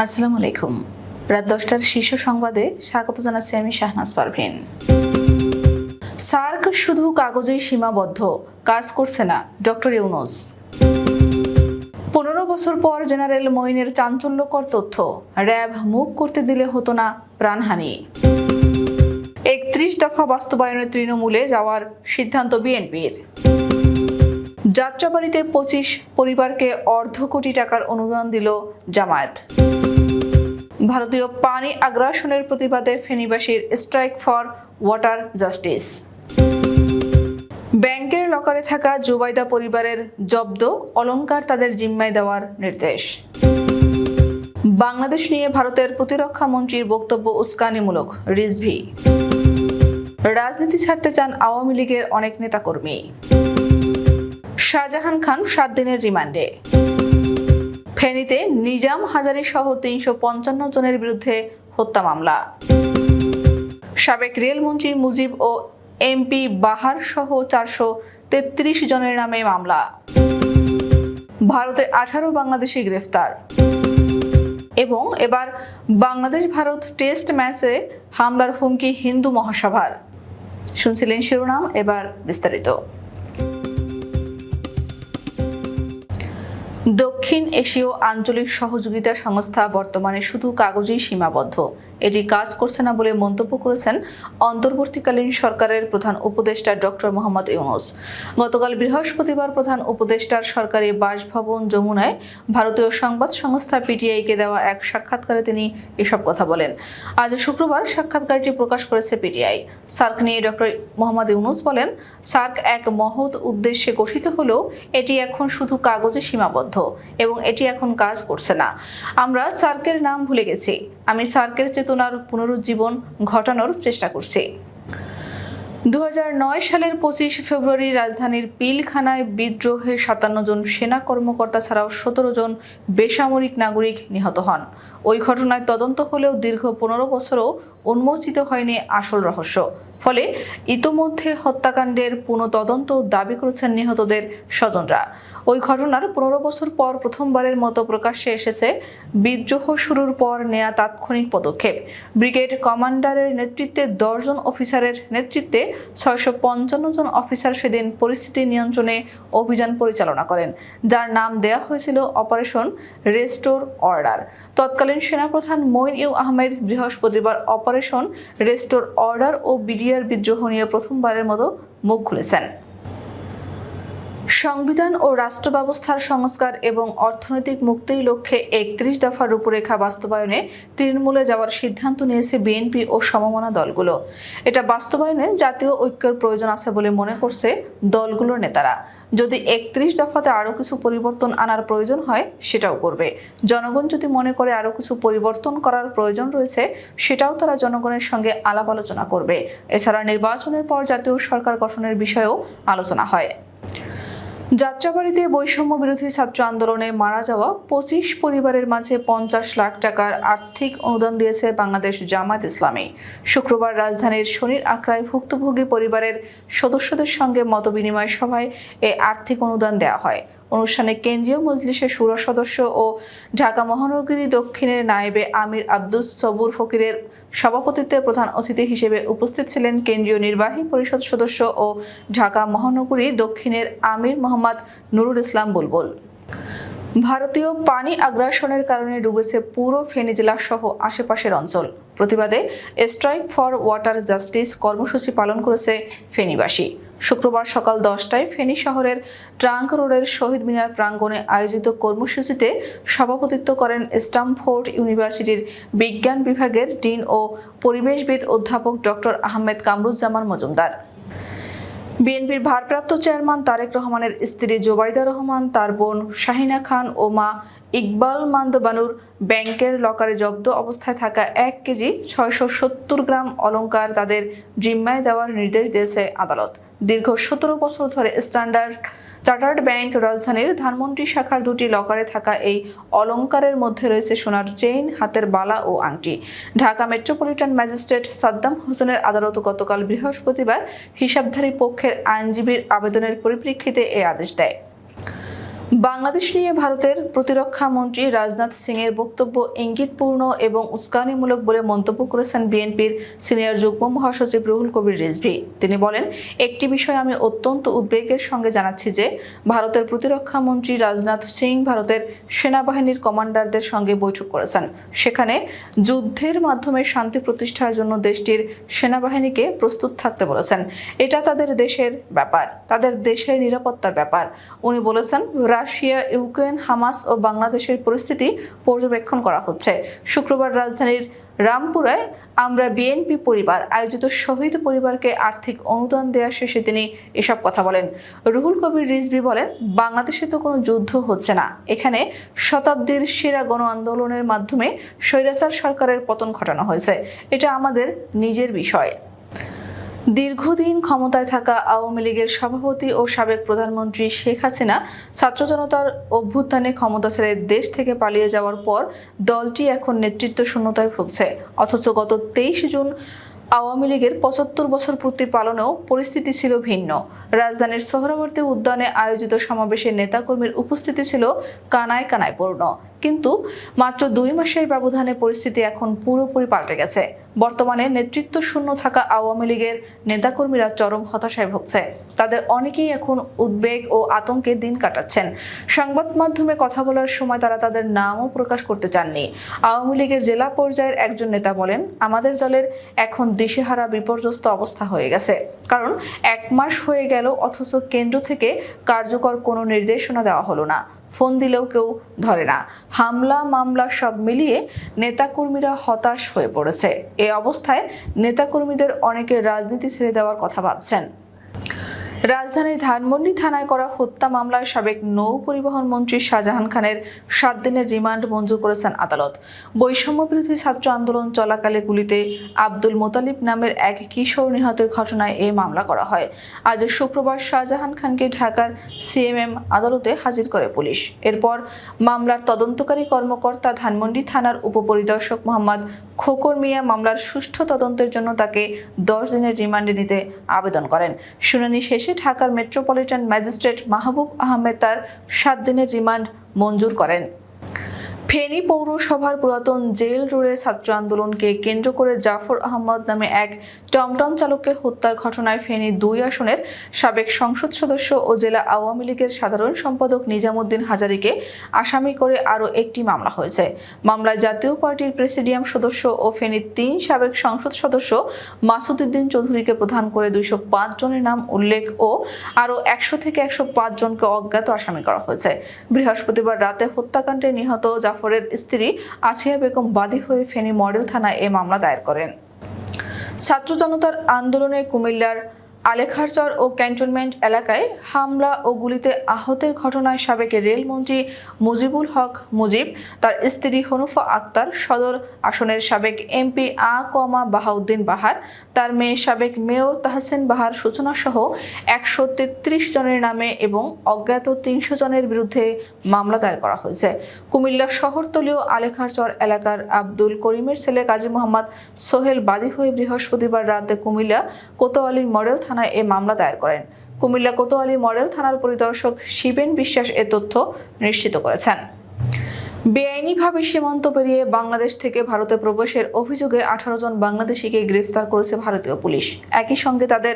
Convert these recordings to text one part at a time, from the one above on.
আসসালামু আলাইকুম। রাত দশটার শীর্ষ সংবাদে স্বাগত জানাচ্ছি আমি শাহনাজ পারভিন। সার্ক শুধু কাগজেই সীমাবদ্ধ, কাজ করছে না, ডক্টর ইউনুস। পনেরো বছর পর জেনারেল মইনের চাঞ্চল্যকর তথ্য, র্যাব মুখ করতে দিলে হতো না প্রাণহানি। একত্রিশ দফা বাস্তবায়নে তৃণমূলে যাওয়ার সিদ্ধান্ত বিএনপির। যাত্রাবাড়িতে পঁচিশ পরিবারকে অর্ধ কোটি টাকার অনুদান দিল জামায়াত। ভারতীয় পানি আগ্রাসনের প্রতিবাদে ফেনীবাসীর স্ট্রাইক ফর ওয়াটার জাস্টিস। ব্যাংকের লকারে থাকা জুবাইদা পরিবারের জব্দ অলংকার তাদের জিম্মায় দেওয়ার নির্দেশ। বাংলাদেশ নিয়ে ভারতের প্রতিরক্ষা মন্ত্রীর বক্তব্য উস্কানিমূলক, রিজভি। রাজনীতি ছাড়তে চান আওয়ামী লীগের অনেক নেতাকর্মী। শাহজাহান খান সাত দিনের রিমান্ডে। ফেনীতে নিজাম হাজারি সহ তিনশো পঞ্চান্ন জনের বিরুদ্ধে হত্যা মামলা। সাবেক রেলমন্ত্রী মুজিব ও এমপি বাহার সহ চারশো তেত্রিশ জনের নামে মামলা। ভারতে আঠারো বাংলাদেশি গ্রেফতার। এবং এবার বাংলাদেশ ভারত টেস্ট ম্যাচে হামলার হুমকি হিন্দু মহাসভার। শুনছিলেন শিরোনাম, এবার বিস্তারিত। দক্ষিণ এশীয় আঞ্চলিক সহযোগিতা সংস্থা বর্তমানে শুধু কাগজেই সীমাবদ্ধ। এটি কাজ করছে না বলে মন্তব্য করেছেন অন্তর্বর্তীকালীন সরকারের প্রধান উপদেষ্টা ডক্টর মোহাম্মদ ইউনুস। গতকাল বৃহস্পতিবার প্রধান উপদেষ্টার সরকারি বাসভবন যমুনায় ভারতীয় সংবাদ সংস্থা পিটিআইকে দেওয়া এক সাক্ষাৎকারে তিনি এসব কথা বলেন। আজ শুক্রবার সাক্ষাৎকারটি প্রকাশ করেছে পিটিআই। সার্ক নিয়ে ডক্টর মোহাম্মদ ইউনুস বলেন, সার্ক এক মহৎ উদ্দেশ্যে গঠিত হলেও এটি এখন শুধু কাগজে সীমাবদ্ধ এবং এটি এখন কাজ করছে না। আমরা সার্কের নাম ভুলে গেছি। আমি সার্কের চেতনার পুনরুজ্জীবন ঘটানোর চেষ্টা করছি। দু হাজার নয় সালের পঁচিশ ফেব্রুয়ারি রাজধানীর পিলখানায় বিদ্রোহে সাতান্ন জন সেনা কর্মকর্তা ছাড়াও সতেরো জন বেসামরিক নাগরিক নিহত হন। ওই ঘটনায় তদন্ত হলেও দীর্ঘ পনেরো বছরও উন্মোচিত হয়নি আসল রহস্য। ফলে ইতোমধ্যে হত্যাকাণ্ডের পুনঃ তদন্ত দাবি করেছেন নিহতদের স্বজনরা। ওই ঘটনার পনেরো বছর পর প্রথমবারের মতো প্রকাশ্যে এসেছে। বিদ্রোহ শুরুর পর নেয়া তাৎক্ষণিক পদক্ষেপ। ব্রিগেড কমান্ডারের নেতৃত্বে দশজন অফিসারের নেতৃত্বে ছয়শো পঞ্চান্ন জন অফিসার সেদিন পরিস্থিতি নিয়ন্ত্রণে অভিযান পরিচালনা করেন, যার নাম দেয়া হয়েছিল অপারেশন রেস্টোর অর্ডার। তৎকালীন সেনাপ্রধান মঈন ইউ আহমেদ বৃহস্পতিবার অপারেশন রেস্টোর অর্ডার ও বিডিআর বিদ্রোহ নিয়ে প্রথমবারের মতো মুখ খুলেছেন। সংবিধান ও রাষ্ট্র ব্যবস্থার সংস্কার এবং অর্থনৈতিক মুক্তির লক্ষ্যে একত্রিশ দফার রূপরেখা বাস্তবায়নে তৃণমূলে যাওয়ার সিদ্ধান্ত নিয়েছে বিএনপি ও সমমনা দলগুলো। এটা বাস্তবায়নে জাতীয় ঐক্যের প্রয়োজন আছে বলে মনে করছে দলগুলোর নেতারা। যদি একত্রিশ দফাতে আরও কিছু পরিবর্তন আনার প্রয়োজন হয়, সেটাও করবে। জনগণ যদি মনে করে আরও কিছু পরিবর্তন করার প্রয়োজন রয়েছে, সেটাও তারা জনগণের সঙ্গে আলাপ আলোচনা করবে। এছাড়া নির্বাচনের পর জাতীয় সরকার গঠনের বিষয়েও আলোচনা হয়। যাত্রাবাড়িতে বৈষম্য বিরোধী ছাত্র আন্দোলনে মারা যাওয়া পঁচিশ পরিবারের মাঝে পঞ্চাশ লাখ টাকার আর্থিক অনুদান দিয়েছে বাংলাদেশ জামায়াত ইসলামী। শুক্রবার রাজধানীর শনির আখড়ায় ভুক্তভোগী পরিবারের সদস্যদের সঙ্গে মতবিনিময় সভায় এ আর্থিক অনুদান দেওয়া হয়। অনুষ্ঠানে কেন্দ্রীয় মজলিসের সুরা সদস্য ও ঢাকা মহানগরী দক্ষিণের নায়েবে আমির আব্দুস সবুর ফকিরের সভাপতিত্বে প্রধান অতিথি হিসেবে উপস্থিত ছিলেন কেন্দ্রীয় নির্বাহী পরিষদ সদস্য ও ঢাকা মহানগরী দক্ষিণের আমির মোহাম্মদ নুরুল ইসলাম বুলবুল। ভারতীয় পানি আগ্রাসনের কারণে ডুবেছে পুরো ফেনী জেলা সহ আশেপাশের অঞ্চল। প্রতিবাদে স্ট্রাইক ফর ওয়াটার জাস্টিস কর্মসূচি পালন করেছে ফেনীবাসী। শুক্রবার সকাল দশটায় ফেনী শহরের ট্রাঙ্ক রোডের শহীদ মিনার প্রাঙ্গণে আয়োজিত কর্মসূচিতে সভাপতিত্ব করেন স্টামফোর্ড ইউনিভার্সিটির বিজ্ঞান বিভাগের ডিন ও পরিবেশবিদ অধ্যাপক ডক্টর আহমেদ কামরুজ্জামান মজুমদার। বিএনপির ভারপ্রাপ্ত চেয়ারম্যান তারেক রহমানের স্ত্রী জোবাইদা রহমান, তার বোন শাহিনা খান ও মা ইকবাল মান্দবানুর ব্যাংকের লকারে জব্দ অবস্থায় থাকা এক কেজি ছয়শো সত্তর গ্রাম অলঙ্কার তাদের জিম্মায় দেওয়ার নির্দেশ দিয়েছে আদালত। দীর্ঘ সতেরো বছর ধরে স্ট্যান্ডার্ড চার্টার্ড ব্যাংক রাজধানীর ধানমন্ডি শাখার দুটি লকারে থাকা এই অলঙ্কারের মধ্যে রয়েছে সোনার চেইন, হাতের বালা ও আংটি। ঢাকা মেট্রোপলিটন ম্যাজিস্ট্রেট সাদ্দাম হোসেনের আদালত গতকাল বৃহস্পতিবার হিসাবধারী পক্ষের আইনজীবীর আবেদনের পরিপ্রেক্ষিতে এ আদেশ দেয়। বাংলাদেশ নিয়ে ভারতের প্রতিরক্ষা মন্ত্রী রাজনাথ সিং এর বক্তব্য ইঙ্গিতপূর্ণ এবং উস্কানিমূলক বলে মন্তব্য করেছেন বিএনপির সিনিয়র যুগ্ম মহাসচিব রুহুল কবির রিজভি। তিনি বলেন, একটি বিষয় আমি অত্যন্ত উদ্বেগের সঙ্গে জানাচ্ছি যে, ভারতের প্রতিরক্ষা মন্ত্রী রাজনাথ সিং ভারতের সেনাবাহিনীর কমান্ডারদের সঙ্গে বৈঠক করেছেন। সেখানে যুদ্ধের মাধ্যমে শান্তি প্রতিষ্ঠার জন্য দেশটির সেনাবাহিনীকে প্রস্তুত থাকতে বলেছেন। এটা তাদের দেশের ব্যাপার, তাদের দেশের নিরাপত্তার ব্যাপার। উনি বলেছেন রাশিয়া, ইউক্রেন, হামাস ও বাংলাদেশের পরিস্থিতি পর্যবেক্ষণ করা হচ্ছে। শুক্রবার রাজধানীর রামপুরায় আমরা বিএনপি পরিবার, আয়োজিত শহীদ পরিবারকে আর্থিক অনুদান দেওয়া শেষে তিনি এসব কথা বলেন। রুহুল কবির রিজবি বলেন, বাংলাদেশে তো কোনো যুদ্ধ হচ্ছে না। এখানে শতাব্দীর সেরা গণ আন্দোলনের মাধ্যমে স্বৈরাচার সরকারের পতন ঘটানো হয়েছে। এটা আমাদের নিজের বিষয়। দীর্ঘদিন ক্ষমতায় থাকা আওয়ামী লীগের সভাপতি ও সাবেক প্রধানমন্ত্রী শেখ হাসিনা ছাত্র জনতার অভ্যুত্থানে ক্ষমতা ছেড়ে দেশ থেকে পালিয়ে যাওয়ার পর দলটি এখন নেতৃত্ব শূন্যতায় ভুগছে। অথচ গত তেইশ জুন আওয়ামী লীগের পঁচাত্তর বছর পূর্তি পালনেও পরিস্থিতি ছিল ভিন্ন। রাজধানীর সোহরাবর্তী উদ্যানে আয়োজিত সমাবেশে নেতাকর্মীর উপস্থিতি ছিল কানায় কানায় পূর্ণ। কিন্তু মাত্র দুই মাসের ব্যবধানে পরিস্থিতি এখন পুরোপুরি পাল্টে গেছে। বর্তমানে নেতৃত্ব শূন্য থাকা আওয়ামী লীগের নেতাকর্মীরা চরম হতাশায় ভুগছে। তাদের অনেকেই এখন উদ্বেগ ও আতঙ্কে দিন কাটাচ্ছেন। সংবাদ মাধ্যমে কথা বলার সময় তারা তাদের নামও প্রকাশ করতে চাননি। আওয়ামী লীগের জেলা পর্যায়ের একজন নেতা বলেন, আমাদের দলের এখন দিশেহারা বিপর্যস্ত অবস্থা হয়ে গেছে। কারণ এক মাস হয়ে গেল, অথচ কেন্দ্র থেকে কার্যকর কোনো নির্দেশনা দেওয়া হলো না। ফোন দিলেও কেউ ধরে না। হামলা, মামলা সব মিলিয়ে নেতাকর্মীরা হতাশ হয়ে পড়েছে। এ অবস্থায় নেতাকর্মীদের অনেকে রাজনীতি ছেড়ে দেওয়ার কথা ভাবছেন। রাজধানীর ধানমন্ডি থানায় করা হত্যা মামলায় সাবেক নৌ পরিবহন মন্ত্রী শাহজাহান খানের সাত দিনের রিমান্ড মঞ্জুর করেছেন আদালত। বৈষম্য বিরোধী ছাত্র আন্দোলন চলাকালে গুলিতে আব্দুল মোতালিব নামের এক কিশোর নিহতের ঘটনায় এই মামলা করা হয়। আজ শুক্রবার শাহজাহান খানকে ঢাকার সিএমএম আদালতে হাজির করে পুলিশ। এরপর মামলার তদন্তকারী কর্মকর্তা ধানমন্ডি থানার উপপরিদর্শক মোহাম্মদ খোকর মিয়া মামলার সুষ্ঠু তদন্তের জন্য তাকে দশ দিনের রিমান্ডে নিতে আবেদন করেন। শুনানি শেষে ঢাকার মেট্রোপলিটন ম্যাজিস্ট্রেট মাহবুব আহমেদ তার সাত দিনের রিমান্ড মঞ্জুর করেন। ফেনী পৌরসভার পুরাতন জেল রোডে ছাত্র আন্দোলনকে কেন্দ্র করে জাফর আহমদ নামে এক টমটম চালককে হত্যার ঘটনায় ফেনী দুই আসনের সাবেক সংসদ সদস্য ও জেলা আওয়ামী লীগের সাধারণ সম্পাদক নিজামুদ্দিন হাজারিকে আসামি করে আরও একটি মামলা হয়েছে। মামলায় জাতীয় পার্টির প্রেসিডিয়াম সদস্য ও ফেনীর তিন সাবেক সংসদ সদস্য মাসুদুদ্দিন চৌধুরীকে প্রধান করে দুইশো পাঁচ জনের নাম উল্লেখ ও আরও একশো থেকে একশো পাঁচ জনকে অজ্ঞাত আসামি করা হয়েছে। বৃহস্পতিবার রাতে হত্যাকাণ্ডে নিহত জাফরের স্ত্রী আসিয়া বেগম বাদী হয়ে ফেনী মডেল থানায় এ মামলা দায়ের করেন। ছাত্র জনতার আন্দোলনে কুমিল্লার আলেখারচর ও ক্যান্টনমেন্ট এলাকায় হামলা ও গুলিতে আহতের ঘটনায় সাবেক রেলমন্ত্রী মুজিবুল হক মুজিব, তার স্ত্রী হনুফা আক্তার, সদর আসনের সাবেক এমপি আ কমা বাহাউদ্দিন বাহার, তার মেয়ে সাবেক মেয়র তাহসেন বাহার সূচনা সহ একশো তেত্রিশ জনের নামে এবং অজ্ঞাত তিনশো জনের বিরুদ্ধে মামলা দায়ের করা হয়েছে। কুমিল্লা শহরতলীয় আলেখারচর এলাকার আব্দুল করিমের ছেলে কাজী মোহাম্মদ সোহেল বাদী হয়ে বৃহস্পতিবার রাতে কুমিল্লা কোতোয়ালি মডেল থানায় এ মামলা দায়ের করেন। কুমিল্লা কোতোয়ালি মডেল থানার পরিদর্শক শিবেন বিশ্বাস এ তথ্য নিশ্চিত করেছেন। বেআইনিভাবে সীমান্ত পেরিয়ে বাংলাদেশ থেকে ভারতে প্রবেশের অভিযোগে আঠারো জন বাংলাদেশিকে গ্রেফতার করেছে ভারতীয় পুলিশ। একই সঙ্গে তাদের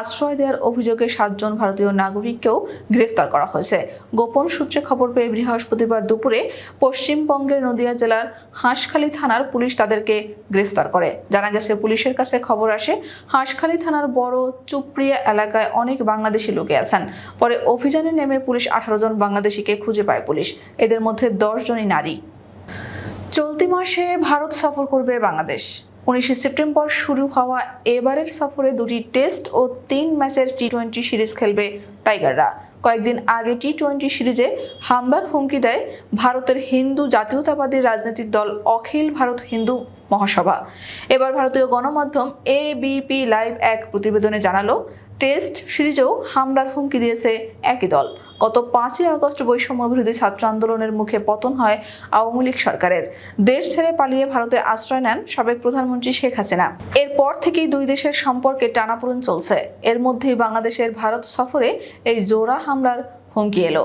আশ্রয় দেওয়ার অভিযোগে সাতজন ভারতীয় নাগরিককেও গ্রেফতার করা হয়েছে। গোপন সূত্রে খবর পেয়ে বৃহস্পতিবার দুপুরে পশ্চিমবঙ্গের নদিয়া জেলার হাঁসখালী থানার পুলিশ তাদেরকে গ্রেফতার করে। জানা গেছে, পুলিশের কাছে খবর আসে, হাঁসখালী থানার বড় চুপ্রিয়া এলাকায় অনেক বাংলাদেশি লোকে আছেন। পরে অভিযানে নেমে পুলিশ আঠারো জন বাংলাদেশিকে খুঁজে পায় পুলিশ। এদের মধ্যে দশ জনই নারী। চলতি মাসে ভারত সফর করবে বাংলাদেশ। উনিশে সেপ্টেম্বর শুরু হওয়া এবারের সফরে দুটি টেস্ট ও তিন ম্যাচের টি টোয়েন্টি সিরিজ খেলবে টাইগাররা। কয়েকদিন আগে টি টোয়েন্টি সিরিজে হামলার হুমকি দেয় ভারতের হিন্দু জাতীয়তাবাদী রাজনৈতিক দল অখিল ভারত হিন্দু মহাসভা। এবার ভারতীয় গণমাধ্যম এবিপি লাইভ এক প্রতিবেদনে জানালো, টেস্ট সিরিজেও হামলার হুমকি দিয়েছে একই দল। গত পাঁচই আগস্ট বৈষম্য বিরোধী ছাত্র আন্দোলনের মুখে পতন হয় আওয়ামী লীগ সরকারের। দেশ ছেড়ে পালিয়ে ভারতে আশ্রয় নেন সাবেক প্রধানমন্ত্রী শেখ হাসিনা। এরপর থেকেই দুই দেশের সম্পর্কে টানাপোড়েন চলছে। এর মধ্যেই বাংলাদেশের ভারত সফরে এই জোড়া হামলার হুমকি এলো।